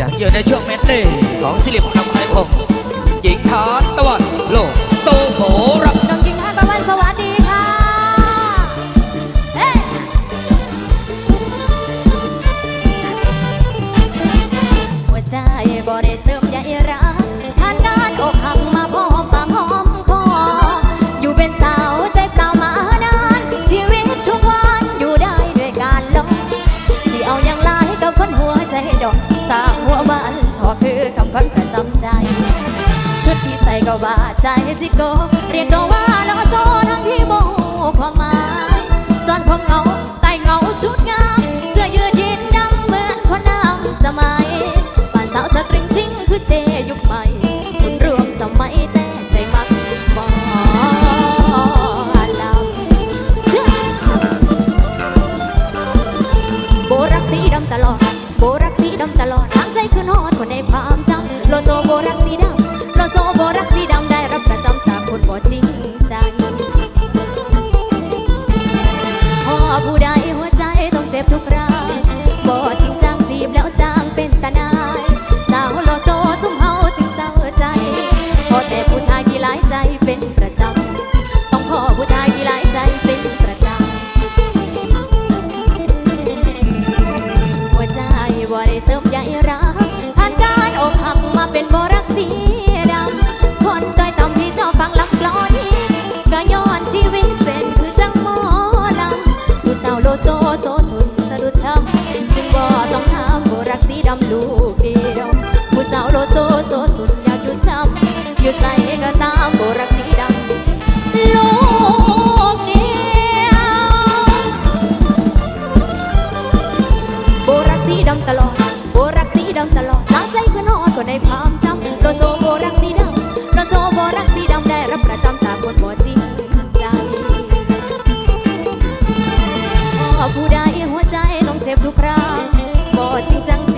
ยังอยู่ในช่วงเมดเล่ของสิริพงษ์ไพรพงศ์หญิงท้าตะวันโลก ก็ว่าใจจิโก เรียกตัวว่าลอโจทั้งที่โมความหมายซ่อนของเงาไต่เงาชุดงา ผู้ใดหัวใจต้องเจ็บทุกครั้ง โลโจโซสุดสะดุดช้ำจึงบ่ต้องถามบ่รักสีดำลูกเดียว ผู้สาวโลโซโซสุดอยากอยู่ช้ำอยู่ใส่ก็ตามบ่รักสีดำลูกเดียวบ่รักสีดำตลอดบ่รักสีดำตลอดน้ำใจเพื่อนอนก็ได้พัง ผู้ใดหัวใจน้องเจ็บทุกคราวบ่จริงจัง